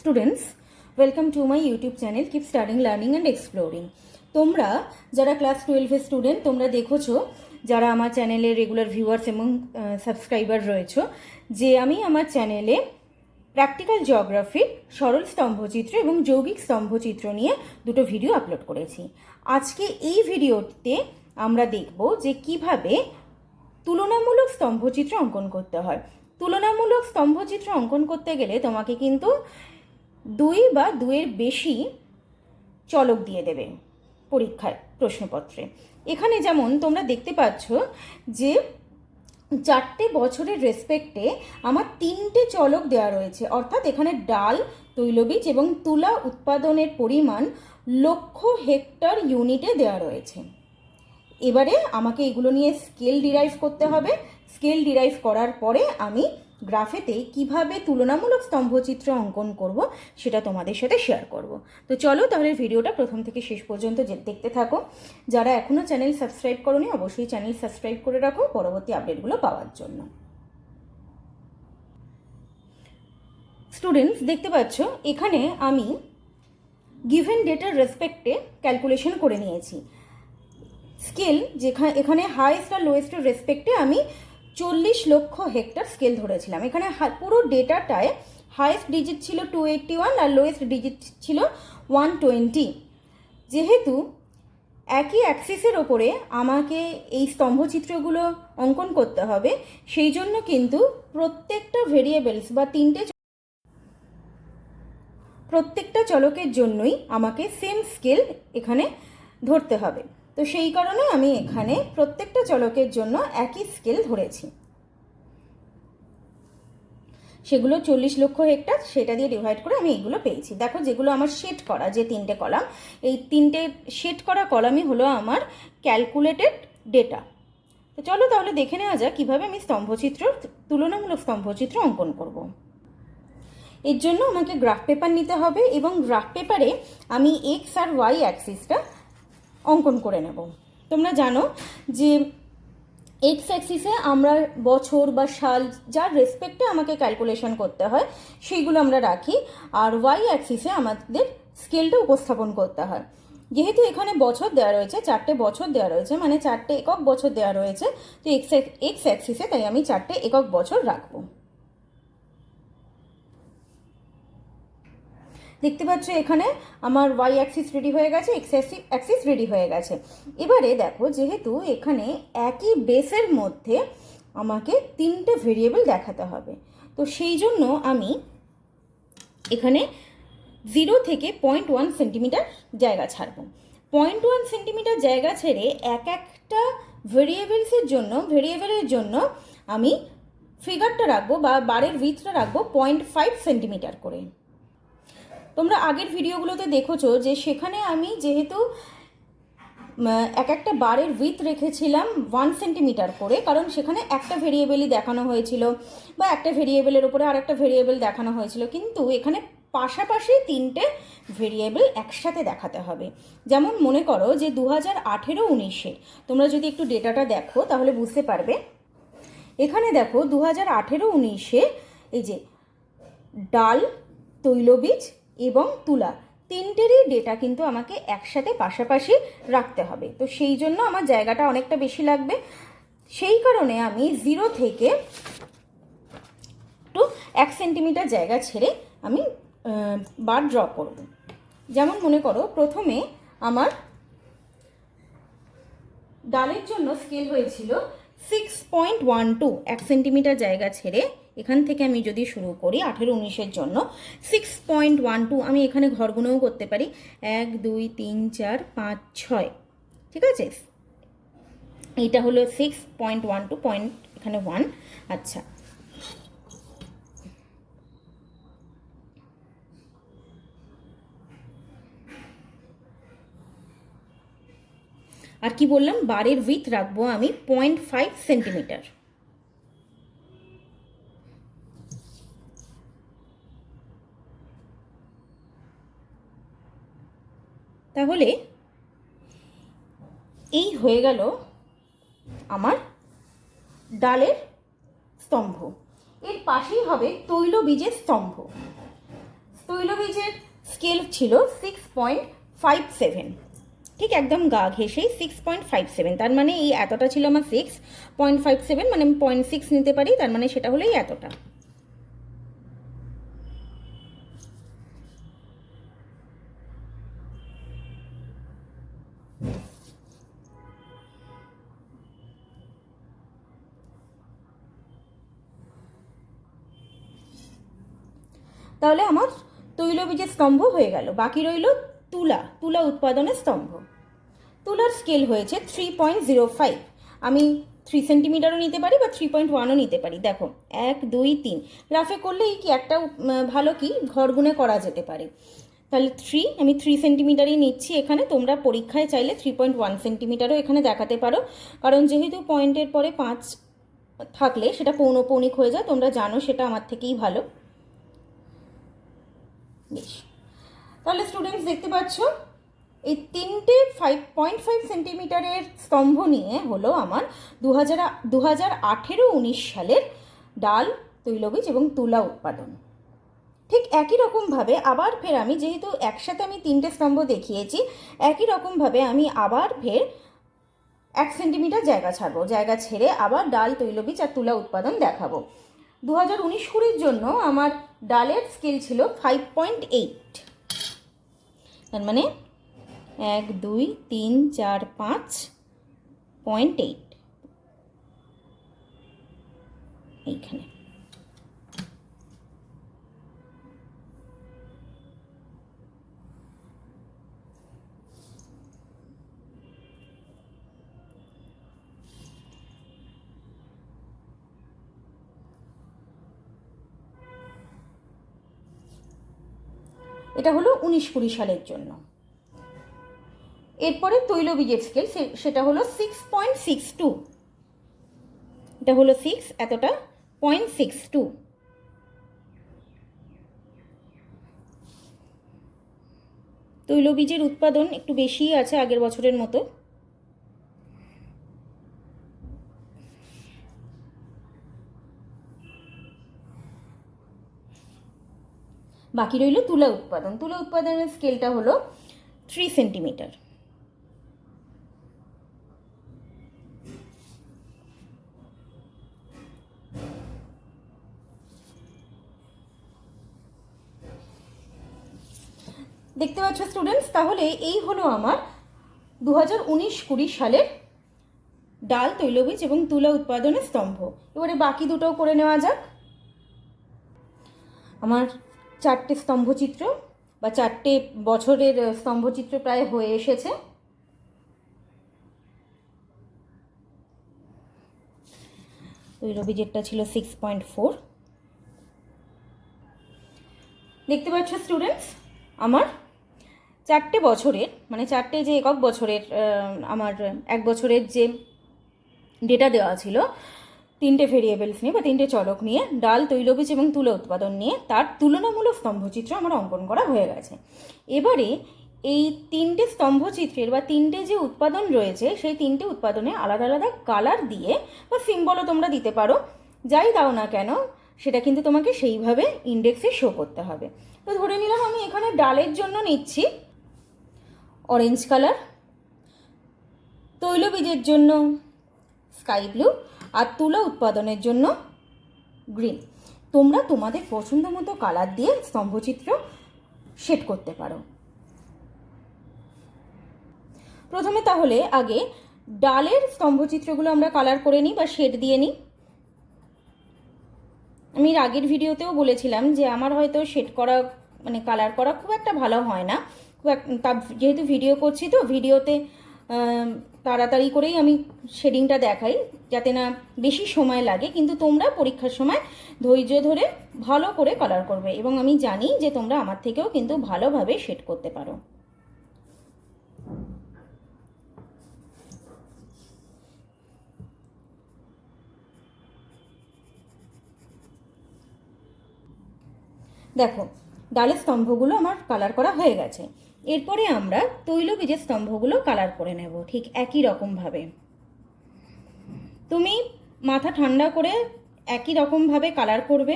Students welcome to my YouTube channel keep studying learning and exploring তোমরা যারা class টুয়েলভের student তোমরা দেখেছ, যারা আমার চ্যানেলের রেগুলার ভিউয়ার্স এবং সাবস্ক্রাইবার রয়েছে, যে আমি আমার চ্যানেলে প্র্যাকটিক্যাল জিওগ্রাফির সরল স্তম্ভচিত্র এবং যৌগিক স্তম্ভচিত্র নিয়ে দুটো ভিডিও আপলোড করেছি। আজকে এই ভিডিওতে আমরা দেখব যে কীভাবে তুলনামূলক স্তম্ভচিত্র অঙ্কন করতে হয়। তুলনামূলক স্তম্ভচিত্র অঙ্কন করতে গেলে তোমাকে কিন্তু দুই বা দুয়ের বেশি চলক দিয়ে দেবে পরীক্ষার প্রশ্নপত্রে। এখানে যেমন তোমরা দেখতে পাচ্ছ যে চারটে বছরের রেসপেক্টে আমার তিনটে চলক দেওয়া রয়েছে। অর্থাৎ এখানে ডাল, তৈলবীজ এবং তুলা উৎপাদনের পরিমাণ লক্ষ হেক্টর ইউনিটে দেওয়া রয়েছে। এবারে আমাকে এগুলো নিয়ে স্কেল ডিরাইভ করতে হবে। স্কেল ডিরাইভ করার পরে আমি গ্রাফেতে কীভাবে তুলনামূলক স্তম্ভচিত্র অঙ্কন করব সেটা তোমাদের সাথে শেয়ার করব। তো চলো তাহলে ভিডিওটা প্রথম থেকে শেষ পর্যন্ত দেখতে থাকো। যারা এখনও চ্যানেল সাবস্ক্রাইব করোনি, অবশ্যই চ্যানেল সাবস্ক্রাইব করে রাখো, পরবর্তী আপডেটগুলো পাওয়ার জন্য। স্টুডেন্টস দেখতে পাচ্ছ, এখানে আমি গিভেন ডেটার রেসপেক্টে ক্যালকুলেশন করে নিয়েছি। স্কেল যেখানে এখানে হাইয়েস্ট আর লোয়েস্টের রেসপেক্টে আমি চল্লিশ লক্ষ হেক্টর স্কেল ধরেছিলাম। এখানে পুরো ডেটাটায় হাইয়েস্ট ডিজিট ছিল টু এইটটি ওয়ান আর লোয়েস্ট ডিজিট ছিল ওয়ান টোয়েন্টি যেহেতু একই অ্যাক্সিসের ওপরে আমাকে এই স্তম্ভচিত্রগুলো অঙ্কন করতে হবে, সেই জন্য কিন্তু প্রত্যেকটা ভেরিয়েবলস বা তিনটে প্রত্যেকটা চলকের জন্যই আমাকে সেম স্কেল এখানে ধরতে হবে। তো সেই কারণে আমি এখানে প্রত্যেকটা চলকের জন্য একই স্কেল ধরেছি। সেগুলো চল্লিশ লক্ষ হেক্টর সেটা দিয়ে ডিভাইড করে আমি এগুলো পেয়েছি। দেখো যেগুলো আমার শেড করা, যে তিনটে কলাম, এই তিনটে শেড করা কলামই হলো আমার ক্যালকুলেটেড ডেটা তো চলো তাহলে দেখে নেওয়া যাক কীভাবে আমি স্তম্ভচিত্র, তুলনামূলক স্তম্ভচিত্র অঙ্কন করব। এর জন্য আমাকে গ্রাফ পেপার নিতে হবে এবং গ্রাফ পেপারে আমি এক্স আর ওয়াই অ্যাক্সিসটা অঙ্কন করে নেব। তোমরা জানো যে এক্স অ্যাক্সিসে আমরা বছর বা সাল যার রেসপেক্টে আমাকে ক্যালকুলেশন করতে হয়, সেইগুলো আমরা রাখি। আর ওয়াই অ্যাক্সিসে আমাদের স্কেলটা উপস্থাপন করতে হয়। যেহেতু এখানে বছর দেওয়া রয়েছে, চারটে বছর দেওয়া রয়েছে মানে চারটে একক বছর দেওয়া রয়েছে, তো এক্স এক্স অ্যাক্সিসে তাই আমি চারটে একক বছর রাখব। দেখতে পাচ্ছ এখানে আমার ওয়াই অ্যাক্সিস রেডি হয়ে গেছে এক্স অ্যাক্সিস রেডি হয়ে গেছে। এবারে দেখো, যেহেতু এখানে একই বেসের মধ্যে আমাকে তিনটে ভেরিয়েবল দেখাতে হবে, তো সেই জন্য আমি এখানে জিরো থেকে পয়েন্ট ওয়ান সেন্টিমিটার জায়গা ছাড়বো। পয়েন্ট ওয়ান সেন্টিমিটার জায়গা ছেড়ে এক একটা ভেরিয়েবলসের জন্য ভেরিয়েবলের জন্য আমি ফিগারটা রাখব বা বারের উইথটা রাখব পয়েন্ট ফাইভ সেন্টিমিটার করে। তোমরা আগের ভিডিওগুলোতে দেখেছ যে সেখানে আমি যেহেতু এক একটা বারের উইথ রেখেছিলাম ওয়ান সেন্টিমিটার করে, কারণ সেখানে একটা ভেরিয়েবলই দেখানো হয়েছিল বা একটা ভেরিয়েবলের উপরে আর একটা ভেরিয়েবল দেখানো হয়েছিল, কিন্তু এখানে পাশাপাশি তিনটে ভেরিয়েবল একসাথে দেখাতে হবে। যেমন মনে করো যে দু হাজার আঠেরো উনিশে, তোমরা যদি একটু ডেটাটা দেখো তাহলে বুঝতে পারবে। এখানে দেখো দু হাজার আঠেরো উনিশে এই যে ডাল তৈলবীজ এবং তুলা। তিনটেরই ডেটা কিন্তু আমাকে একসাথে পাশাপাশি রাখতে হবে। তো সেই জন্য আমার জায়গাটা অনেকটা বেশি লাগবে। সেই কারণে আমি জিরো থেকে একটু এক সেন্টিমিটার জায়গা ছেড়ে আমি বার ড্র করব। যেমন মনে করো, প্রথমে আমার ডালের জন্য স্কেল হয়েছিল সিক্স পয়েন্ট ওয়ান টু এক সেন্টিমিটার জায়গা ছেড়ে এখান থেকে আমি যদি শুরু করি আঠেরো উনিশের জন্য সিক্স পয়েন্ট ওয়ান টু আমি এখানে ঘরগুলোও করতে পারি। এক, দুই, তিন, চার, পাঁচ, ছয়। ঠিক আছে? এইটা হলো six point one two point এখানে ওয়ান আচ্ছা। আর কি বললাম? বারের উইথ রাখব আমি পয়েন্ট ফাইভ সেন্টিমিটার তাহলে এই হয়ে গেল আমার ডালের স্তম্ভ। এর পাশেই হবে তৈল বীজের স্তম্ভ। তৈল বীজের স্কেল ছিল সিক্স পয়েন্ট ফাইভ সেভেন ঠিক একদম গা ঘেসেই সিক্স পয়েন্ট ফাইভ সেভেন তার মানে এই এতটা ছিল আমার সিক্স পয়েন্ট ফাইভ সেভেন মানে আমি পয়েন্ট সিক্স নিতে পারি, তার মানে সেটা হলো এই এতটা। তাহলে আমার তৈলবীজের স্তম্ভ হয়ে গেল। বাকি রইল তুলা তুলা উৎপাদনের স্তম্ভ। তুলার স্কেল হয়েছে থ্রি পয়েন্ট জিরো ফাইভ আমি থ্রি সেন্টিমিটারও নিতে পারি বা থ্রি পয়েন্ট ওয়ানও নিতে পারি। দেখো, এক, দুই, তিন। রাফে করলেই কি একটা ভালো কি, ঘর গুনে করা যেতে পারে। তাহলে থ্রি আমি থ্রি সেন্টিমিটারই নিচ্ছি এখানে। তোমরা পরীক্ষায় চাইলে থ্রি পয়েন্ট ওয়ান সেন্টিমিটারও এখানে দেখাতে পারো। কারণ যেহেতু পয়েন্টের পরে পাঁচ থাকলে সেটা পৌনপৌনিক হয়ে যায়, তোমরা জানো সেটা আমার থেকেই ভালো। বেশ। তাহলে স্টুডেন্টস দেখতে পাচ্ছ, এই তিনটে ফাইভ পয়েন্ট ফাইভ সেন্টিমিটারের স্তম্ভ নিয়ে হলো আমার দু হাজার দু হাজার আঠেরো উনিশ সালের ডাল, তৈলবীজ এবং তুলা উৎপাদন। ঠিক একই রকমভাবে আবার ফের আমি যেহেতু একসাথে আমি তিনটে স্তম্ভ দেখিয়েছি, একই রকমভাবে আমি আবার ফের এক সেন্টিমিটার জায়গা ছাড়বো, জায়গা ছেড়ে আবার ডাল, তৈলবীজ আর তুলা উৎপাদন দেখাবো। দু হাজার উনিশ কুড়ির জন্য আমার ডালের স্কেল ছিল ফাইভ পয়েন্ট এইট তার মানে এক, দুই, তিন, চার, পাঁচ পয়েন্ট এইট এইখানে। এটা হলো উনিশ কুড়ি সালের জন্য। এরপরে তৈল বীজের স্কেল সেটা হলো সিক্স পয়েন্ট সিক্স টু এটা হলো সিক্স এতটা পয়েন্ট সিক্স টু তৈলবীজের উৎপাদন একটু বেশিই আছে আগের বছরের মতো। বাকি রইল তুলা উৎপাদন। তুলা উৎপাদনের স্কেলটা হলো থ্রি সেন্টিমিটার দেখতে পাচ্ছ স্টুডেন্টস তাহলে এই হলো আমার দু হাজার উনিশ কুড়ি সালের ডাল, তৈলবীজ এবং তুলা উৎপাদনের স্তম্ভ। এবারে বাকি দুটোও করে নেওয়া যাক। আমার চারটে স্তম্ভচিত্র বা চারটে বছরের স্তম্ভচিত্র প্রায় হয়ে এসেছে। তৈলবীজেরটা ছিল সিক্স পয়েন্ট ফোর দেখতে পাচ্ছ স্টুডেন্টস আমার চারটে বছরের মানে চারটে যে একক বছরের আমার এক বছরের যে ডেটা দেওয়া ছিল তিনটে ভেরিয়েবলস নিয়ে বা তিনটে চলক নিয়ে ডাল, তৈলবীজ এবং তুলো উৎপাদন নিয়ে তার তুলনামূলক স্তম্ভচিত্র আমার অঙ্কন করা হয়ে গেছে। এবারে এই তিনটে স্তম্ভচিত্রের বা তিনটে যে উৎপাদন রয়েছে, সেই তিনটে উৎপাদনে আলাদা আলাদা কালার দিয়ে বা সিম্বলও তোমরা দিতে পারো। যাই দাও না কেন, সেটা কিন্তু তোমাকে সেইভাবে ইন্ডেক্সে শো করতে হবে। তো ধরে নিলাম আমি এখানে ডালের জন্য নিচ্ছি অরেঞ্জ কালার তৈলবীজের জন্য স্কাই ব্লু আর তুলা উৎপাদনের জন্য গ্রিন তোমরা তোমাদের পছন্দ মতো কালার দিয়ে স্তম্ভচিত্র সেট করতে পারো। প্রথমে তাহলে আগে ডালের স্তম্ভচিত্রগুলো আমরা কালার করে নিই বা শেড দিয়ে নিই। আমি আগের ভিডিওতেও বলেছিলাম যে আমার হয়তো শেড করা মানে কালার করা খুব একটা ভালো হয় না। খুব তা যেহেতু ভিডিও করছি তো, ভিডিওতে তাড়াতাড়ি করেই আমি শেডিংটা দেখাই, যাতে না বেশি সময় লাগে, কিন্তু তোমরা পরীক্ষার সময় ধৈর্য ধরে ভালো করে কালার করবে এবং আমি জানি যে তোমরা আমার থেকেও কিন্তু ভালোভাবে শেড করতে পারো। দেখো, ডালের স্তম্ভগুলো আমার কালার করা হয়ে গেছে। এরপরে আমরা তৈলবীজের স্তম্ভগুলো কালার করে নেব, ঠিক একই রকমভাবে তুমি মাথা ঠান্ডা করে একই রকমভাবে কালার করবে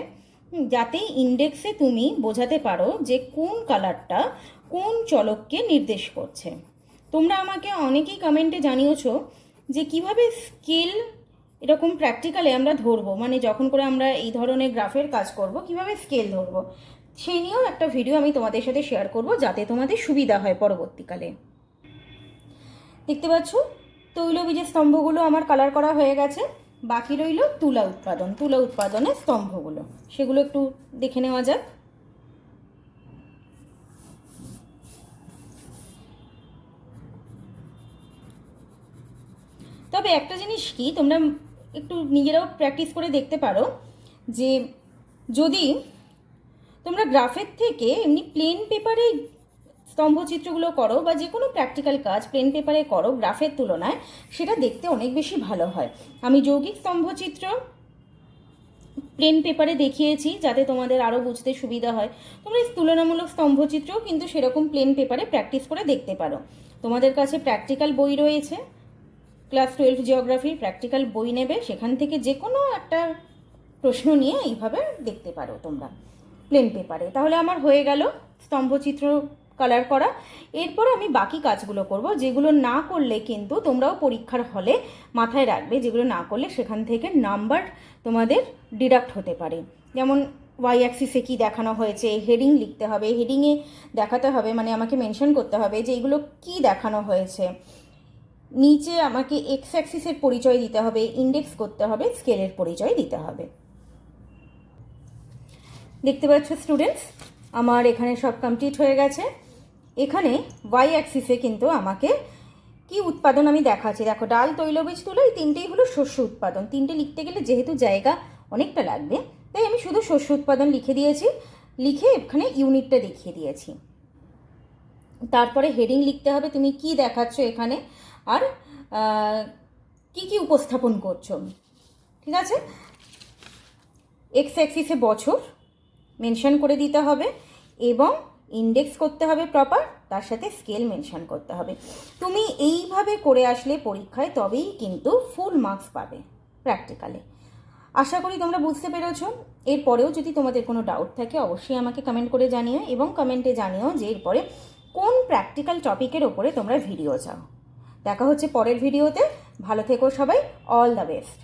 যাতে ইন্ডেক্সে তুমি বোঝাতে পারো যে কোন কালারটা কোন চলককে নির্দেশ করছে। তোমরা আমাকে অনেকেই কমেন্টে জানিয়েছো যে কীভাবে স্কেল এরকম প্র্যাকটিক্যালে আমরা ধরবো মানে যখন করে আমরা এই ধরনের গ্রাফের কাজ করব, কীভাবে স্কেল ধরবো। সেই নিয়েও একটা ভিডিও আমি তোমাদের সাথে শেয়ার করব যাতে তোমাদের সুবিধা হয় পরবর্তীকালে। দেখতে পাচ্ছ, তৈলবীজের স্তম্ভগুলো আমার কালার করা হয়ে গেছে। বাকি রইল তুলা উৎপাদন, তুলা উৎপাদনের স্তম্ভগুলো। সেগুলো একটু দেখে নেওয়া যাক। তবে একটা জিনিস কি, তোমরা একটু নিজেরাও প্র্যাকটিস করে দেখতে পারো যে যদি তোমরা গ্রাফের থেকে এমনি প্লেন পেপারে স্তম্ভচিত্রগুলো করো বা যে কোনো প্র্যাকটিক্যাল কাজ প্লেন পেপারে করো গ্রাফের তুলনায়, সেটা দেখতে অনেক বেশি ভালো হয়। আমি যৌগিক স্তম্ভচিত্র প্লেন পেপারে দেখিয়েছি যাতে তোমাদের আরও বুঝতে সুবিধা হয়। তোমরা তুলনামূলক স্তম্ভচিত্রও কিন্তু সেরকম প্লেন পেপারে প্র্যাকটিস করে দেখতে পারো। তোমাদের কাছে প্র্যাকটিক্যাল বই রয়েছে ক্লাস টুয়েলভ জিওগ্রাফির প্র্যাকটিক্যাল বই নেবে, সেখান থেকে যে কোনো একটা প্রশ্ন নিয়ে এইভাবে দেখতে পারো তোমরা। প্লেন পেপারে তাহলে আমার হয়ে গেল স্তম্ভচিত্র কালার করা। এরপর আমি বাকি কাজগুলো করব, যেগুলো না করলে কিন্তু তোমরাও পরীক্ষার হলে মাথায় রাখবে, যেগুলো না করলে সেখান থেকে নাম্বার তোমাদের ডিডাক্ট হতে পারে। যেমন ওয়াই অ্যাক্সিসে কী দেখানো হয়েছে হেডিং লিখতে হবে হেডিংয়ে দেখাতে হবে মানে আমাকে মেনশন করতে হবে যে এগুলো কী দেখানো হয়েছে। নিচে আমাকে এক্স অ্যাক্সিসের পরিচয় দিতে হবে ইন্ডেক্স করতে হবে স্কেলের পরিচয় দিতে হবে। দেখতে পাচ্ছ স্টুডেন্টস আমার এখানে সব কমপ্লিট হয়ে গেছে। এখানে ওয়াই অ্যাক্সিসে কিন্তু আমাকে কি উৎপাদন আমি দেখাচ্ছি? দেখো, ডাল, তৈলবীজ, তুলো, এই তিনটেই হলো শস্য উৎপাদন। তিনটে লিখতে গেলে যেহেতু জায়গা অনেকটা লাগবে, তাই আমি শুধু শস্য উৎপাদন লিখে দিয়েছি, লিখে এখানে ইউনিটটা দেখিয়ে দিয়েছি। তারপরে হেডিং লিখতে হবে, তুমি কি দেখাচ্ছ এখানে? আর কি কি উপস্থাপন করছ? ঠিক আছে? এক্স অ্যাক্সিসে বছর মেনশন করে দিতে হবে এবং ইন্ডেক্স করতে হবে প্রপার তার সাথে স্কেল মেনশন করতে হবে। তুমি এইভাবে করে আসলে পরীক্ষায় তবেই কিন্তু ফুল মার্কস পাবে প্র্যাকটিক্যালে আশা করি তোমরা বুঝতে পেরেছ। এরপরেও যদি তোমাদের কোনো ডাউট থাকে, অবশ্যই আমাকে কমেন্ট করে জানিও এবং কমেন্টে জানিও যে এরপরে কোন প্র্যাকটিক্যাল টপিকের ওপরে তোমরা ভিডিও চাও। দেখা হচ্ছে পরের ভিডিওতে ভালো থেকো সবাই। All the best